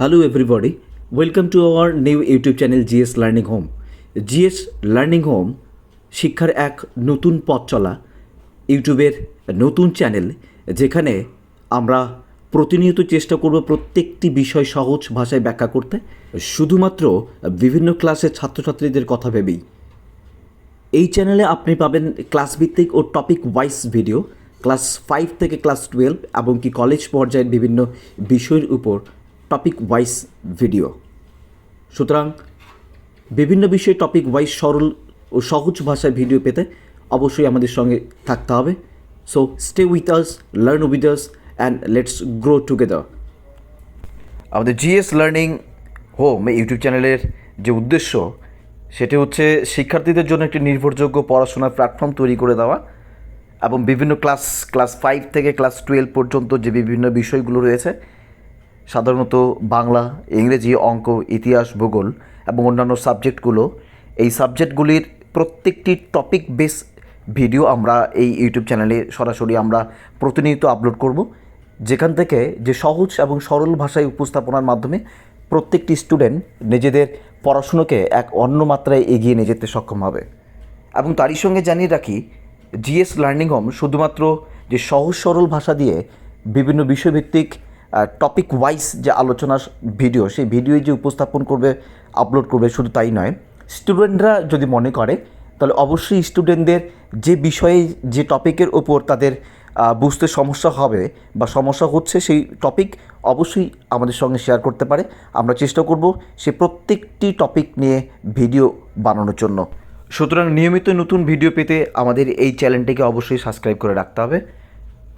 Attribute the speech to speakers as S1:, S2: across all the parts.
S1: Hello everybody, welcome to our new YouTube channel GS Learning Home. GS Learning Home শিক্ষার এক নতুন পথ চলা ইউটিউবের নতুন চ্যানেল যেখানে আমরা প্রতিনিয়ত চেষ্টা করব প্রত্যেকটি বিষয় সহজ ভাষায় ব্যাখ্যা করতে শুধুমাত্র বিভিন্ন ক্লাসের ছাত্রছাত্রীদের কথা ভেবেই এই চ্যানেলে আপনি পাবেন ক্লাস ভিত্তিক ও topic wise video class five থেকে ক্লাস টুয়েলভ এবং কি কলেজ পর্যায়ের বিভিন্ন বিষয়ের উপর টপিক ওয়াইজ ভিডিও সুতরাং বিভিন্ন বিষয়ে টপিক ওয়াইজ সরল ও সহজ ভাষায় ভিডিও পেতে অবশ্যই আমাদের সঙ্গে থাকতে হবে। So stay with us learn with us and let's grow together আমাদের জিএস লার্নিং হোম ইউটিউব চ্যানেলের যে উদ্দেশ্য, সেটি হচ্ছে শিক্ষার্থীদের জন্য একটি নির্ভরযোগ্য পড়াশোনার প্ল্যাটফর্ম তৈরি করে দেওয়া এবং বিভিন্ন ক্লাস ক্লাস ফাইভ থেকে ক্লাস টুয়েলভ পর্যন্ত যে বিভিন্ন বিষয়গুলো রয়েছে সাধারণত বাংলা, ইংরেজি, অঙ্ক, ইতিহাস, ভূগোল এবং অন্যান্য সাবজেক্টগুলো, এই সাবজেক্টগুলির প্রত্যেকটি টপিক বেস ভিডিও আমরা এই ইউটিউব চ্যানেলে সরাসরি আমরা প্রতিনিয়ত আপলোড করব। যেখান থেকে যে সহজ এবং সরল ভাষায় উপস্থাপনার মাধ্যমে প্রত্যেকটি স্টুডেন্ট নিজেদের পড়াশুনোকে এক অন্য মাত্রায় এগিয়ে নিয়ে যেতে সক্ষম হবে। এবং তারই সঙ্গে জানিয়ে রাখি জিএস লার্নিং হোম শুধুমাত্র যে সহজ সরল ভাষা দিয়ে বিভিন্ন বিষয়ভিত্তিক টপিক ওয়াইজ যে আলোচনার ভিডিও সেই ভিডিও যে উপস্থাপন করবে আপলোড করবে, শুধু তাই নয় স্টুডেন্টরা যদি মনে করে, তাহলে অবশ্যই স্টুডেন্টদের যে বিষয়ে, যে টপিকের ওপর তাদের বুঝতে সমস্যা হবে বা সমস্যা হচ্ছে, সেই টপিক অবশ্যই আমাদের সঙ্গে শেয়ার করতে পারে। আমরা চেষ্টা করব সে প্রত্যেকটি টপিক নিয়ে ভিডিও বানানোর জন্য। সুতরাং নিয়মিত নতুন ভিডিও পেতে আমাদের এই চ্যানেলটিকে অবশ্যই সাবস্ক্রাইব করে রাখতে হবে।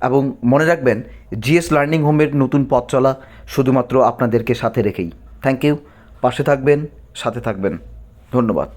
S1: এবং মনে রাখবেন, জিএস লার্নিং হোমের নতুন পথ চলা শুধুমাত্র আপনাদেরকে সাথে রেখেই। থ্যাংক ইউ পাশে থাকবেন, সাথে থাকবেন। ধন্যবাদ।